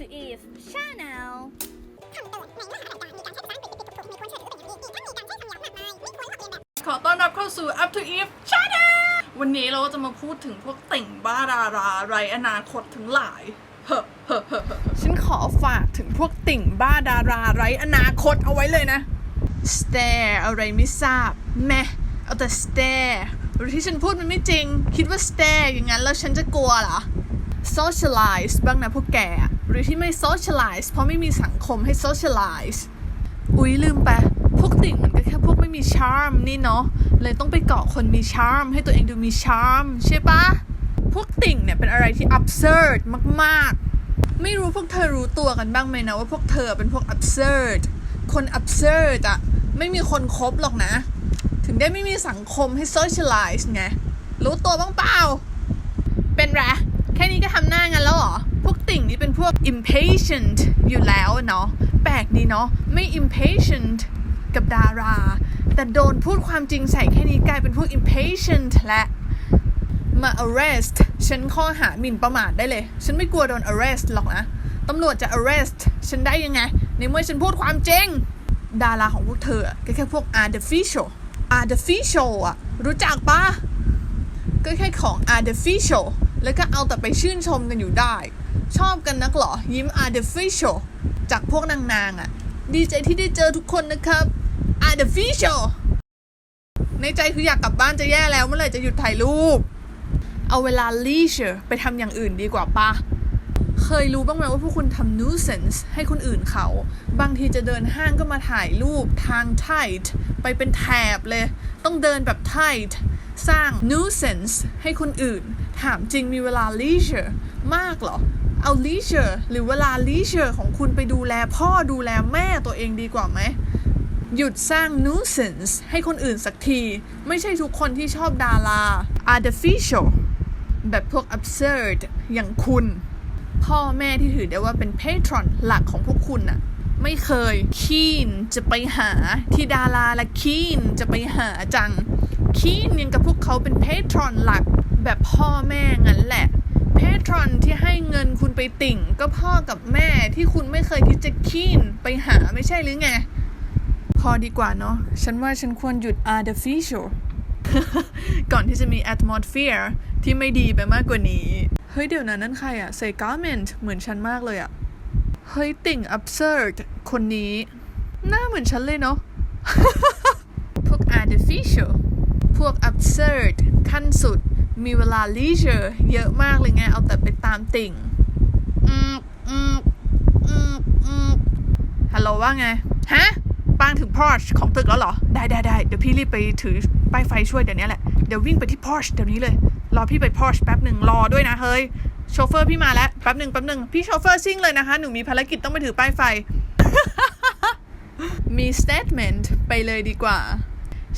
to Eve Channel คำเตือนรายการมีการใช้ภาสู่อัป็นอย่างยิ่งอีกทั้งมีการใช้คำหยาแบบขอต้อนรับเข้าสู่ Up to Eve Channel วันนี้เราก็จะมาพูดถึงพวกติ่งบ้าดาราไรอนาคตทั้งหลายเฮ้อเฮ้อเฮ้อเฮ้อฉันขอฝากถึงพวกติ่งบ้าดาราไรอนาคตเอาไว้เลยนะ stare อะไรไม่ทราบแม่เอาแต่ stare หรือที่ฉันพูดมันไม่จริง คิดว่า stare อย่างนั้นแล้วฉันจะกลัวเหรอ socialize บ้างนะพวกแก หรือที่ไม่ socialize เพราะไม่มีสังคมให้ socialize อุ๊ย ลืมไปพวกติ่งมันก็แค่พวกไม่มีชาร์มนี่เนาะเลยต้องไปเกาะคนมีชาร์มให้ตัวเองดูมีชาร์มใช่ปะพวกติ่งเนี่ยเป็นอะไรที่ absurd มากๆ ไม่รู้พวกเธอรู้ตัวกันบ้างไหมนะว่าพวกเธอเป็นพวก absurd คน absurd อะไม่มีคนคบหรอกนะ ถึงได้ไม่มีสังคมให้ socialize ไง รู้ตัวบ้างเปล่า เป็นไรแค่นี้ก็ทำหน้างั้นแล้วเหรอ พวกติ่งนี่เป็นพวก impatient อยู่แล้วเนาะ แปลกดีเนาะ ไม่ impatient กับดารา แต่โดนพูดความจริงใส่แค่นี้กลายเป็นพวก impatient และมา arrest ฉันข้อหาหมิ่นประมาทได้เลย ฉันไม่กลัวโดน arrest หรอกนะ ตำรวจจะ arrest ฉันได้ยังไง ในเมื่อฉันพูดความจริง ดาราของพวกเธอก็แค่พวก artificial artificial อะรู้จักปะก็แค่ของ artificial แล้วก็เอาแต่ไปชื่นชมกันอยู่ได้ ชอบกันนักหรอ ยิ้ม artificial จากพวกนางๆอะ่ะ ดีใจที่ได้เจอทุกคนนะครับ artificial ในใจคืออยากกลับบ้านจะแย่แล้วเมื่อไหร่จะหยุดถ่ายรูป เอาเวลา leisure ไปทำอย่างอื่นดีกว่าปะเคยรู้บ้างไหมว่าพวกคุณทำ nuisance ให้คนอื่นเขา บางทีจะเดินห้างก็มาถ่ายรูปทาง tight ไปเป็นแถบเลย ต้องเดินแบบ tight สร้าง nuisance ให้คนอื่น ถามจริงมีเวลา leisure มากเหรอ เอา leisure หรือเวลา leisure ของคุณไปดูแลพ่อดูแลแม่ตัวเองดีกว่าไหม หยุดสร้าง nuisance ให้คนอื่นสักที ไม่ใช่ทุกคนที่ชอบดารา artificial แบบพวก absurd อย่างคุณ พ่อแม่ที่ถือได้ว่าเป็น patron หลักของพวกคุณน่ะไม่เคย keen จะไปหาที่ดาราและ keen จะไปหาจัง keen ยังกับพวกเขาเป็น patron หลักแบบพ่อแม่งั้นแหละ patron ที่ให้เงินคุณไปติ่ง ก็พ่อกับแม่ที่คุณไม่เคยคิดจะ keen ไปหาไม่ใช่หรือไง พอดีกว่าเนาะฉันว่าฉันควรหยุด artificial ก่อนที่จะมี atmosphere ที่ไม่ดีไปมากกว่านี้ เฮ้ยเดี๋ยวนะนั่นใครอะใส่ garment เหมือนฉันมากเลยอะเฮ้ยติ่ง absurd คนนี้ หน้าเหมือนฉันเลยเนาะพวก artificial พวก absurd ขั้นสุด มีเวลา leisure เยอะมากเลยไง เอาแต่ไปตามติ่งอืมอืมอืมอืมฮัลโหลว่าไง ฮะ ปางถึง Porsche ของตึกแล้วเหรอ ได้ได้ได้เดี๋ยวพี่รีบไปถือป้ายไฟช่วยเดี๋ยวนี้แหละ เดี๋ยววิ่งไปที่ Porsche เดี๋ยวนี้เลย รอพี่ไป Porsche แป๊บหนึ่งรอด้วยนะเฮ้ย โชเฟอร์พี่มาแล้ว แป๊บหนึ่งแป๊บหนึ่งพี่โชเฟอร์ซิ่งเลยนะคะ หนูมีภารกิจต้องไปถือป้ายไฟ มี statement ไปเลยดีกว่า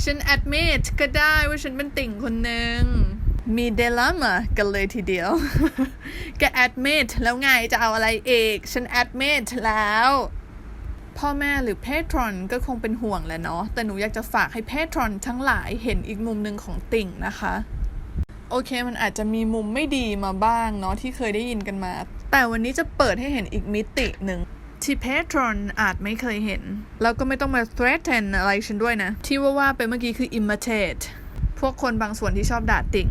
ฉัน admit ก็ได้ว่าฉันเป็นติ่งคนหนึ่ง มี dilemma กันเลยทีเดียว แก admit แล้วไงจะเอาอะไรเอกฉัน admit แล้ว พ่อแม่หรือเพทรอนก็คงเป็นห่วงแหละเนาะ แต่หนูอยากจะฝากให้เพทรอนทั้งหลายเห็นอีกมุมหนึ่งของติ่งนะคะ โอเคมันอาจจะมีมุมไม่ดีมาบ้างเนาะที่เคยได้ยินกันมา แต่วันนี้จะเปิดให้เห็นอีกมิติหนึ่งที่เพทรอนอาจไม่เคยเห็น แล้วก็ไม่ต้องมา threaten อะไรฉันด้วยนะ ที่ว่าว่าไปเมื่อกี้คือ imitate พวกคนบางส่วนที่ชอบด่าติ่ง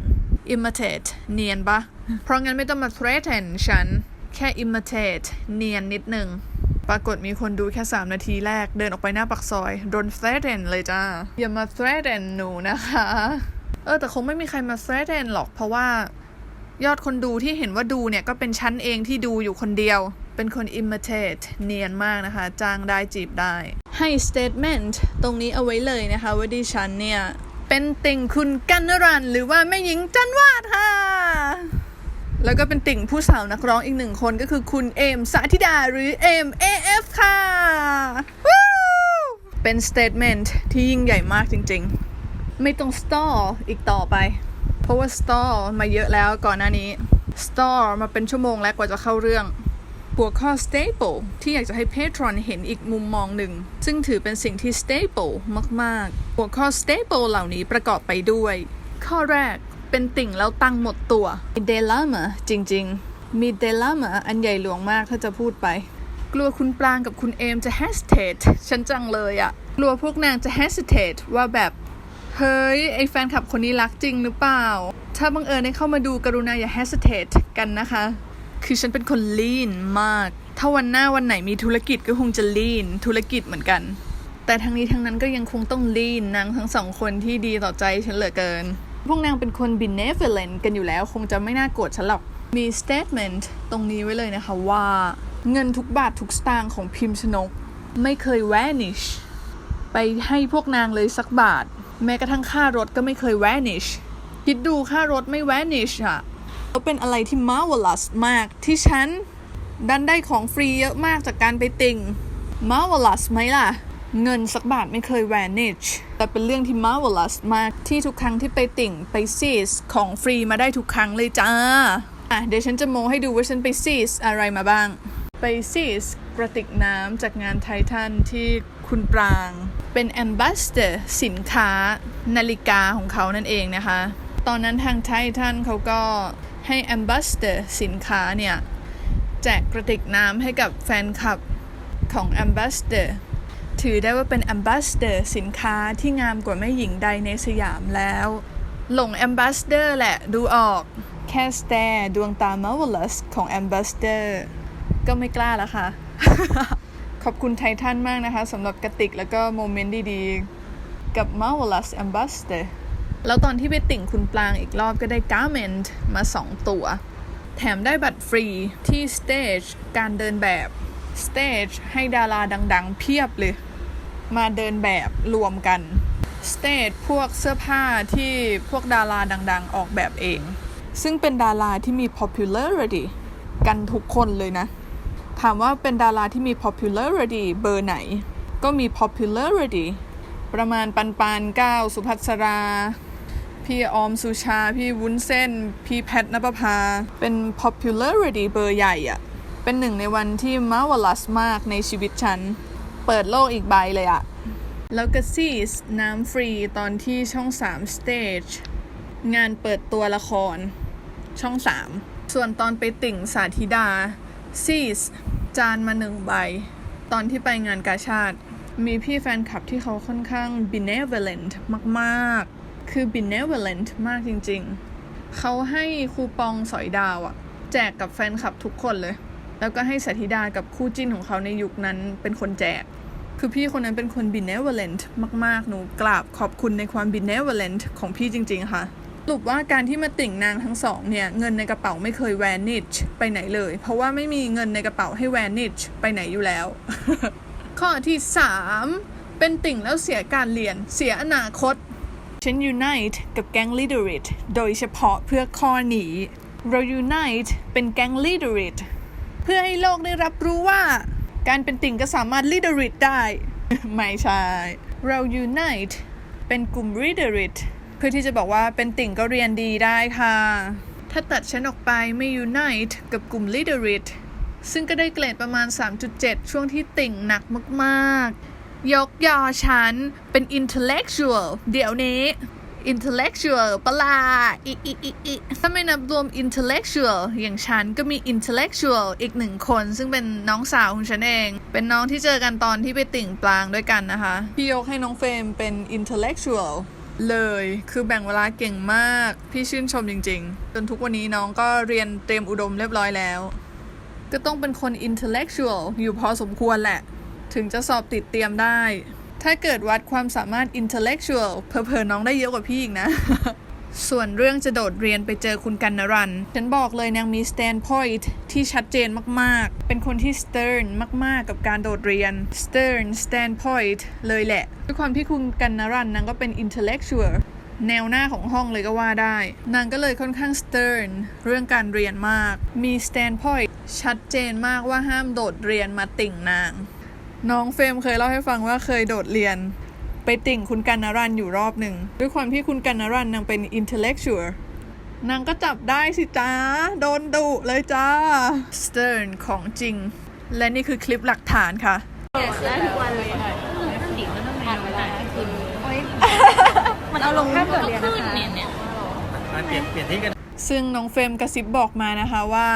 imitate เนียนปะเพราะงั้นไม่ต้องมา threaten ฉัน แค่ imitate เนียนนิดนึง ปรากฏมีคนดูแค่ 3 นาทีแรก เดินออกไปหน้าปักซอย โดน threaten เลยจ้า อย่ามา threaten หนูนะคะ เออ แต่คงไม่มีใครมา threaten หรอก เพราะว่ายอดคนดูที่เห็นว่าดูเนี่ย ก็เป็นชั้นเองที่ดูอยู่คนเดียว เป็นคน imitate เนียนมากนะคะ จ้างได้จีบได้ ให้ statement ตรงนี้เอาไว้เลยนะคะ ว่าดิฉันเนี่ย เป็นติ่งคุณกันนรันหรือว่าแม่หญิงจันวาดค่ะ แล้วก็เป็นติ่งผู้สาวนักร้องอีกหนึ่งคนก็คือคุณเอมสาธิดาหรือเอม AF ค่ะ เป็น statement ที่ยิ่งใหญ่มากจริงๆ ไม่ต้อง stall อีกต่อไป เพราะว่า stall มาเยอะแล้วก่อนหน้านี้ stall มาเป็นชั่วโมงแล้วกว่าจะเข้าเรื่อง หัวข้อ staple ที่อยากจะให้ patron เห็นอีกมุมมองหนึ่ง ซึ่งถือเป็นสิ่งที่ staple มาก ๆ หัวข้อ staple เหล่านี้ประกอบไปด้วย ข้อแรกเป็นติ่งแล้วตังค์หมดตัว dilemma จริง ๆ มีเดลล่าอันใหญ่หลวงมากถ้าจะพูดไป กลัวคุณปรางกับคุณเอมจะ hesitate ฉันจังเลยอะกลัวพวกนางจะ hesitate ว่าแบบเฮ้ย ไอแฟนคลับคนนี้รักจริงหรือเปล่า ถ้าบังเอิญได้เข้ามาดูกรุณาอย่า hesitate กันนะคะ คือฉันเป็นคน lean มาก ถ้าวันหน้าวันไหนมีธุรกิจก็คงจะ lean ธุรกิจเหมือนกัน แต่ทั้งนี้ทั้งนั้นก็ยังคงต้อง lean นางทั้งสองคนที่ดีต่อใจฉันเหลือเกิน พวกนางเป็นคน benevolent กันอยู่แล้ว คงจะไม่น่าโกรธฉันหรอก มี statement ตรงนี้ไว้เลยนะคะว่า เงินทุกบาททุกสตางค์ของพิมพ์ชนก ไม่เคย vanish ไปให้พวกนางเลยสักบาท แม้กระทั่งค่ารถก็ไม่เคย vanish คิดดูค่ารถไม่ vanish อะ แล้วเป็นอะไรที่ marvelous มาก ที่ฉันดันได้ของฟรีเยอะมากจากการไปติ่ง marvelous ไหมล่ะ เงินสักบาทไม่เคย vanish แต่เป็นเรื่องที่ marvelous มากที่ทุกครั้งที่ไปติ่งไปซีสของฟรีมาได้ทุกครั้งเลยจ้าอะเดี๋ยวฉันจะโมให้ดูว่าฉันไปซีสอะไรมาบ้าง ไปซีสกระติกน้ำจากงานไททันที่คุณปราง เป็น ambassador สินค้านาฬิกาของเขานั่นเองนะคะ ตอนนั้นทางไททันเขาก็ ให้ ambassador สินค้าเนี่ย แจกกระติกน้ำให้กับแฟนคลับของ ambassador ถือได้ว่าเป็น ambassador สินค้าที่งามกว่าแม่หญิงใดในสยามแล้ว หลง ambassador แหละดูออก แค่สแตดวงตา marvelous ของ ambassador ก็ไม่กล้าแล้วค่ะ ขอบคุณไททันมากนะคะสำหรับกระติกแล้วก็โมเมนต์ดีๆ กับ marvelous ambassador แล้วตอนที่ไปติ่งคุณปลางอีกรอบก็ได้ garment มา 2 ตัว แถมได้บัตรฟรีที่สเตจการเดินแบบสเตจให้ดาราดังๆ เพียบเลย มาเดินแบบรวมกันสเตจพวกเสื้อผ้าที่พวกดาราดังๆ ออกแบบเอง ซึ่งเป็นดาราที่มี popularity กันทุกคนเลยนะ ถามว่าเป็นดาราที่มี popularity เบอร์ไหน ก็มี popularity ประมาณปันปานเก้าสุภัสรา พี่ออมสุชา พี่วุ้นเส้น พี่แพทนปภาเป็น popularity เบอร์ใหญ่อะเป็นหนึ่งในวันที่ marvelous มากในชีวิตฉัน เปิดโลกอีกใบเลยอะแล้วก็ซีสน้ำฟรีตอนที่ช่อง 3 stage งานเปิดตัวละคร ช่อง 3 ส่วนตอนไปติ่งสาธิดาซีสจานมาหนึ่งใบ ตอนที่ไปงานกาชาติ มีพี่แฟนคลับที่เขาค่อนข้าง benevolent มาก ๆ คือ benevolent มากจริง ๆ เขาให้คูปองสอยดาวอะแจกกับแฟนคลับทุกคนเลย แล้วก็ให้สาธิดากับคู่จิ้นของเขาในยุคนั้นเป็นคนแจก คือพี่คนนั้นเป็นคน benevolent มากๆ หนูกราบขอบคุณในความ benevolent ของพี่จริง ๆ ค่ะสรุปว่าการที่มาติ่งนางทั้งสองเนี่ย เงินในกระเป๋าไม่เคย vanish ไปไหนเลย เพราะว่าไม่มีเงินในกระเป๋าให้ vanish ไปไหนอยู่แล้ว ข้อที่ 3 เป็นติ่งแล้วเสียการเรียนเสียอนาคต ฉัน unite กับแก๊ง literate โดยเฉพาะเพื่อข้อนี้เรา unite เป็นแก๊ง literate เพื่อให้โลกได้รับรู้ว่า การเป็นติ่งก็สามารถ literate ได้ ไม่ใช่เรา unite เป็นกลุ่ม literate เพื่อที่จะบอกว่าเป็นติ่งก็เรียนดีได้ค่ะ ถ้าตัดฉันออกไปไม่ unite กับกลุ่ม literate ซึ่งก็ได้เกรดประมาณ 3.7 ช่วงที่ติ่งหนักมาก ๆ ยกยอฉันเป็น intellectual เดี๋ยวนี้ intellectual ปลาอีอีอีอีถ้าไม่นับรวม intellectual อย่างฉันก็มี intellectual อีกหนึ่งคน ซึ่งเป็นน้องสาวของฉันเอง เป็นน้องที่เจอกันตอนที่ไปติ่งปลางด้วยกันนะคะ พี่ยกให้น้องเฟรมเป็น intellectual เลย คือแบ่งเวลาเก่งมาก พี่ชื่นชมจริงๆ จนทุกวันนี้น้องก็เรียนเตรียมอุดมเรียบร้อยแล้ว ก็ต้องเป็นคน intellectual อยู่พอสมควรแหละ ถึงจะสอบติดเตรียมได้ ถ้าเกิดวัดความสามารถ intellectual เพอเพอๆน้องได้เยอะกว่าพี่อีกนะ ส่วนเรื่องจะโดดเรียนไปเจอคุณกันนรัน ฉันบอกเลยนางมี standpoint ที่ชัดเจนมากๆ เป็นคนที่ stern มากๆ กับการโดดเรียน stern standpoint เลยแหละ ด้วยความที่คุณกันนรันนางก็เป็น intellectual แนวหน้าของห้องเลยก็ว่าได้ นางก็เลยค่อนข้าง stern เรื่องการเรียนมาก มี standpoint ชัดเจนมากว่าห้ามโดดเรียนมาติ่งนาง น้องเฟรมเคยเล่าให้ฟังว่าเคยโดดเรียน ไปติ่งคุณกันนรันอยู่รอบหนึ่ง ด้วยความที่คุณกันนรันนางเป็น intellectual นางก็จับได้สิจ้า โดนดุเลยจ้า stern ของจริง และนี่คือคลิปหลักฐานค่ะได้ทุกวันเลยผ่านเวลาคือมันเอาลงแค่เปิดเรียนนะคะมาเปลี่ยนเปลี่ยนที่กันซึ่งน้องเฟรมกระซิบบอกมานะคะว่า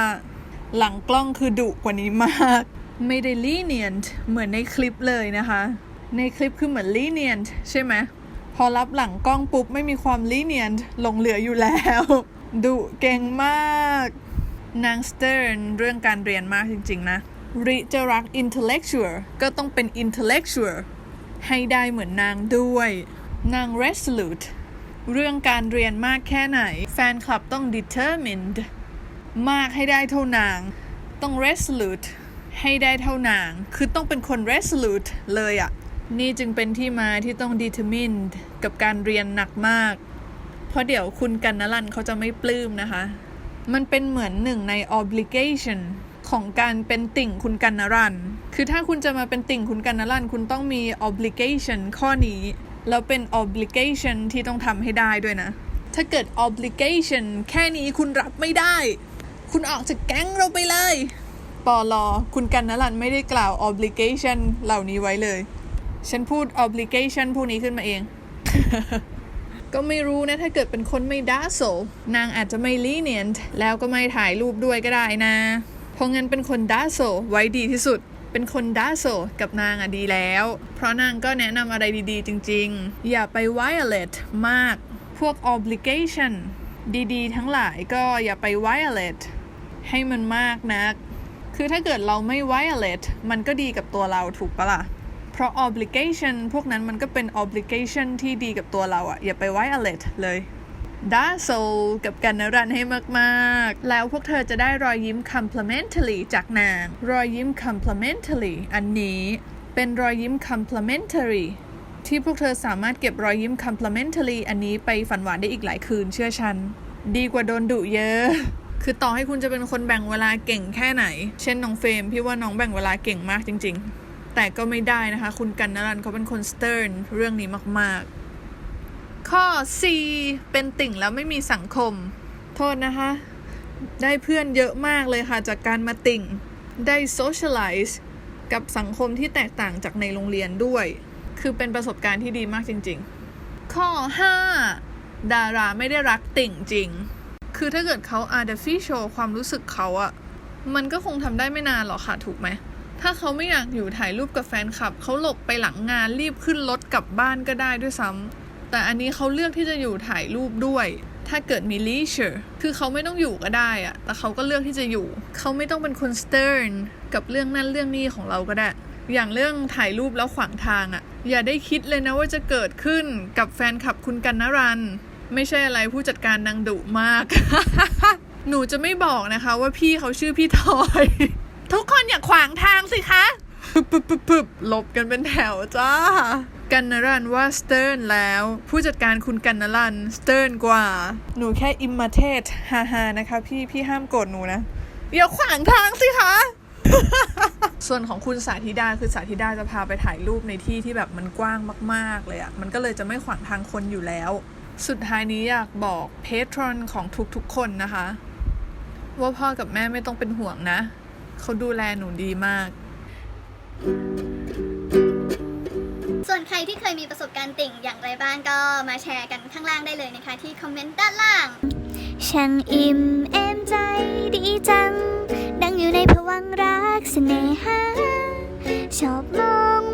หลังกล้องคือดุกว่านี้มาก ไม่ได้ lenient เหมือนในคลิปเลยนะคะ ในคลิปคือเหมือน lenient ใช่ไหมพอรับหลังกล้องปุ๊บ ไม่มีความ lenient หลงเหลืออยู่แล้วดุเก่งมาก นางสเตอร์เรื่องการเรียนมากจริง ๆ นะ ริจะรัก intellectual ก็ต้องเป็น intellectual ให้ได้เหมือนนางด้วย นาง resolute เรื่องการเรียนมากแค่ไหน แฟนคลับต้อง determined มากให้ได้เท่านาง ต้อง resolute ให้ได้เท่านาง คือต้องเป็นคน resolute เลยอะ่ะ นี่จึงเป็นที่มาที่ต้อง determined กับการเรียนหนักมาก เพราะเดี๋ยวคุณกันนลันเขาจะไม่ปลื้มนะคะ มันเป็นเหมือนหนึ่งใน obligation ของการเป็นติ่งคุณกันนรัน คือถ้าคุณจะมาเป็นติ่งคุณกันนรัน คุณต้องมี obligation ข้อนี้ แล้วเป็น obligation ที่ต้องทำให้ได้ด้วยนะ ถ้าเกิด obligation แค่นี้คุณรับไม่ได้ คุณออกจากแก๊งเราไปเลย ปอลอคุณกันนรันไม่ได้กล่าว obligation เหล่านี้ไว้เลย ฉันพูด obligation พวกนี้ขึ้นมาเอง ก็ไม่รู้นะ ถ้าเกิดเป็นคนไม่ด้าโซนางอาจจะไม่ lenient แล้วก็ไม่ถ่ายรูปด้วยก็ได้นะ เพราะงั้นเป็นคนด้าโซไว้ดีที่สุด เป็นคนด้าโซกับนางอะดีแล้ว เพราะนางก็แนะนำอะไรดีๆ จริง ๆ อย่าไป violate มาก พวก obligation ดีๆ ทั้งหลายก็อย่าไป violate ให้มันมากนัก คือถ้าเกิดเราไม่ violate มันก็ดีกับตัวเราถูกปะล่ะ เพราะ obligation พวกนั้นมันก็เป็น obligation ที่ดีกับตัวเราอะอย่าไป violate เลยด้าโซกับกันนรันให้มาก ๆ แล้วพวกเธอจะได้รอยยิ้ม complimentary จากนาง รอยยิ้ม complimentary อันนี้เป็นรอยยิ้ม complimentary ที่พวกเธอสามารถเก็บรอยยิ้ม complimentary อันนี้ไปฝันหวานได้อีกหลายคืนเชื่อฉัน ดีกว่าโดนดุเยอะ คือต่อให้คุณจะเป็นคนแบ่งเวลาเก่งแค่ไหน เช่นน้องเฟรมพี่ว่าน้องแบ่งเวลาเก่งมากจริง ๆ แต่ก็ไม่ได้นะคะ คุณกันนรันเขาเป็นคนสเต r ร์นเรื่องนี้มากๆ ข้อ C เป็นติ่งแล้วไม่มีสังคม โทษนะคะ ได้เพื่อนเยอะมากเลยค่ะ จากการมาติ่ง ได้ socialize กับสังคมที่แตกต่างจากในโรงเรียนด้วย คือเป็นประสบการณ์ที่ดีมากจริง ๆ ข้อ 5 ดาราไม่ได้รักติ่งจริง คือถ้าเกิดเขา artificial ความรู้สึกเขาอะมันก็คงทำได้ไม่นานหรอกค่ะถูกไหม ถ้าเขาไม่อยากอยู่ถ่ายรูปกับแฟนคลับ เขาหลบไปหลังงานรีบขึ้นรถกลับบ้านก็ได้ด้วยซ้ำแต่อันนี้เขาเลือกที่จะอยู่ถ่ายรูปด้วย ถ้าเกิดมี leisure คือเขาไม่ต้องอยู่ก็ได้อะแต่เขาก็เลือกที่จะอยู่ เขาไม่ต้องเป็นคน stern กับเรื่องนั้นเรื่องนี้ของเราก็ได้อย่างเรื่องถ่ายรูปแล้วขวางทางอะอย่าได้คิดเลยนะว่าจะเกิดขึ้นกับแฟนคลับคุณกันนรัน ไม่ใช่อะไรผู้จัดการนางดุมาก หนูจะไม่บอกนะคะ ว่าพี่เขาชื่อพี่ทอย ทุกคนอย่าขวางทางสิคะปึ๊บปึ๊บปึ๊บปึ๊บหลบกันเป็นแถวจ้า กันนรันว่าสเต r ร์นแล้ว ผู้จัดการคุณกันนรันสเต r ร์นกว่า หนูแค่อิมมาเทสฮ่าฮาๆนะคะพี่พี่ห้ามโกรธหนูนะอย่าขวางทางสิคะ ส่วนของคุณสาธิดาคือสาธิดาจะพาไปถ่ายรูปในที่ที่แบบมันกว้างมาก ๆ เลยอะ่ะมันก็เลยจะไม่ขวางทางคนอยู่แล้ว สุดท้ายนี้อยากบอกเพทรอนของทุกๆคนนะคะ ว่าพ่อกับแม่ไม่ต้องเป็นห่วงนะ เขาดูแลหนูดีมาก ส่วนใครที่เคยมีประสบการณ์ติ่งอย่างไรบ้างก็มาแชร์กันข้างล่างได้เลยนะคะ ที่คอมเมนต์ด้านล่าง ช่างอิ่มเอมใจดีจัง ดังอยู่ในผวังค์รักเสน่หา ชอบม